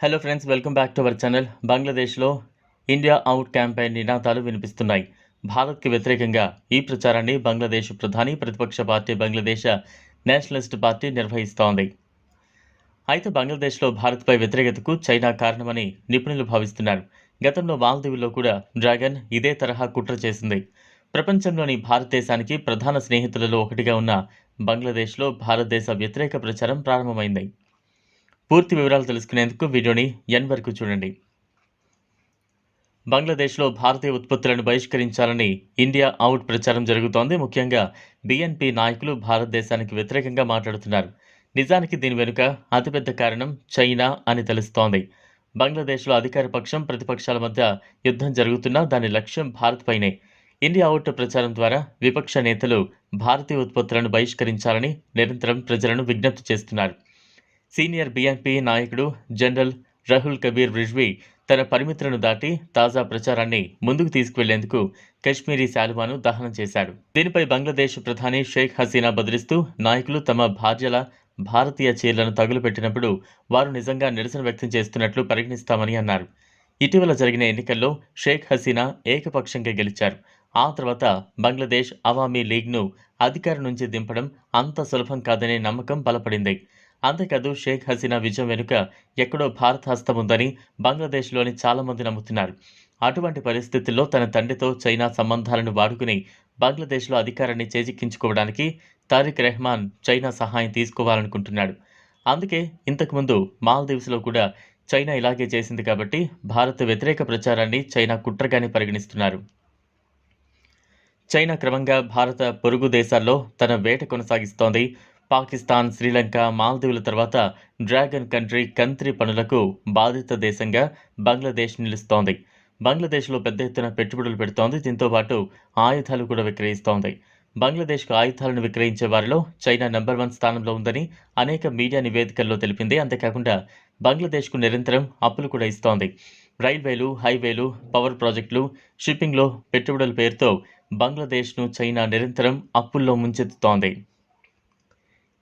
Hello friends welcome back to our channel బంగ్లాదేశ్లో India out campaign నినాదాలు వినిపిస్తున్నాయి. భారత్కి వ్యతిరేకంగా ఈ ప్రచారాన్ని బంగ్లాదేశ్ ప్రధాని ప్రతిపక్ష పార్టీ బంగ్లాదేశ్ నేషనలిస్ట్ పార్టీ నిర్వహిస్తోంది. అయితే బంగ్లాదేశ్లో భారత్పై వ్యతిరేకతకు చైనా కారణమని నిపుణులు భావిస్తున్నారు. గతంలో మాల్దీవుల్లో కూడా డ్రాగన్ ఇదే తరహా కుట్ర చేసింది. ప్రపంచంలోని భారతదేశానికి ప్రధాన స్నేహితులలో ఒకటిగా ఉన్న బంగ్లాదేశ్లో భారతదేశ వ్యతిరేక ప్రచారం ప్రారంభమైంది. పూర్తి వివరాలు తెలుసుకునేందుకు వీడియోని ఎన్ వరకు చూడండి. బంగ్లాదేశ్లో భారతీయ ఉత్పత్తులను బహిష్కరించాలని ఇండియా అవుట్ ప్రచారం జరుగుతోంది. ముఖ్యంగా బిఎన్పి నాయకులు భారతదేశానికి వ్యతిరేకంగా మాట్లాడుతున్నారు. నిజానికి దీని వెనుక అతిపెద్ద కారణం చైనా అని తెలుస్తోంది. బంగ్లాదేశ్లో అధికార పక్షం ప్రతిపక్షాల మధ్య యుద్ధం జరుగుతున్నా దాని లక్ష్యం భారత్పైనే ఇండియా అవుట్ ప్రచారం ద్వారా విపక్ష నేతలు భారతీయ ఉత్పత్తులను బహిష్కరించాలని నిరంతరం ప్రజలను విజ్ఞప్తి చేస్తున్నారు. సీనియర్ బీఎన్పీ నాయకుడు జనరల్ రహుల్ కబీర్ రిజ్వీ తన పరిమితులను దాటి తాజా ప్రచారాన్ని ముందుకు తీసుకువెళ్ళేందుకు కశ్మీరీ శాలువాను దహనం చేశాడు. దీనిపై బంగ్లాదేశ్ ప్రధాని షేక్ హసీనా బదిలిస్తూ నాయకులు తమ భార్యల భారతీయ చీరలను తగులుపెట్టినప్పుడు వారు నిజంగా నిరసన వ్యక్తం చేస్తున్నట్లు పరిగణిస్తామని అన్నారు. ఇటీవల జరిగిన ఎన్నికల్లో షేక్ హసీనా ఏకపక్షంగా గెలిచారు. ఆ తర్వాత బంగ్లాదేశ్ అవామీ లీగ్ను అధికారం నుంచి దింపడం అంత సులభం కాదనే నమ్మకం బలపడింది. అంతేకాదు షేక్ హసీనా విజయం వెనుక ఎక్కడో భారత హస్తం ఉందని బంగ్లాదేశ్లోని చాలామంది నమ్ముతున్నారు. అటువంటి పరిస్థితుల్లో తన తండ్రితో చైనా సంబంధాలను వాడుకుని బంగ్లాదేశ్లో అధికారాన్ని చేజిక్కించుకోవడానికి తారిక్ రెహమాన్ చైనా సహాయం తీసుకోవాలనుకుంటున్నాడు. అందుకే ఇంతకుముందు మాల్దీవ్స్లో కూడా చైనా ఇలాగే చేసింది కాబట్టి భారత్ వ్యతిరేక ప్రచారాన్ని చైనా కుట్రగానే పరిగణిస్తున్నారు. చైనా క్రమంగా భారత పొరుగు దేశాల్లో తన వేట కొనసాగిస్తోంది. పాకిస్తాన్ శ్రీలంక మాల్దీవుల తర్వాత డ్రాగన్ కంట్రీ కంత్రి పనులకు బాధిత దేశంగా బంగ్లాదేశ్ నిలుస్తోంది. బంగ్లాదేశ్లో పెద్ద ఎత్తున పెట్టుబడులు పెడుతోంది. దీంతో పాటు ఆయుధాలు కూడా విక్రయిస్తోంది. బంగ్లాదేశ్కు ఆయుధాలను విక్రయించే వారిలో చైనా నెంబర్ వన్ స్థానంలో ఉందని అనేక మీడియా నివేదికల్లో తెలిపింది. అంతేకాకుండా బంగ్లాదేశ్కు నిరంతరం అప్పులు కూడా ఇస్తోంది. రైల్వేలు హైవేలు పవర్ ప్రాజెక్టులు షిప్పింగ్లో పెట్టుబడుల పేరుతో బంగ్లాదేశ్ను చైనా నిరంతరం అప్పుల్లో ముంచెత్తుతోంది.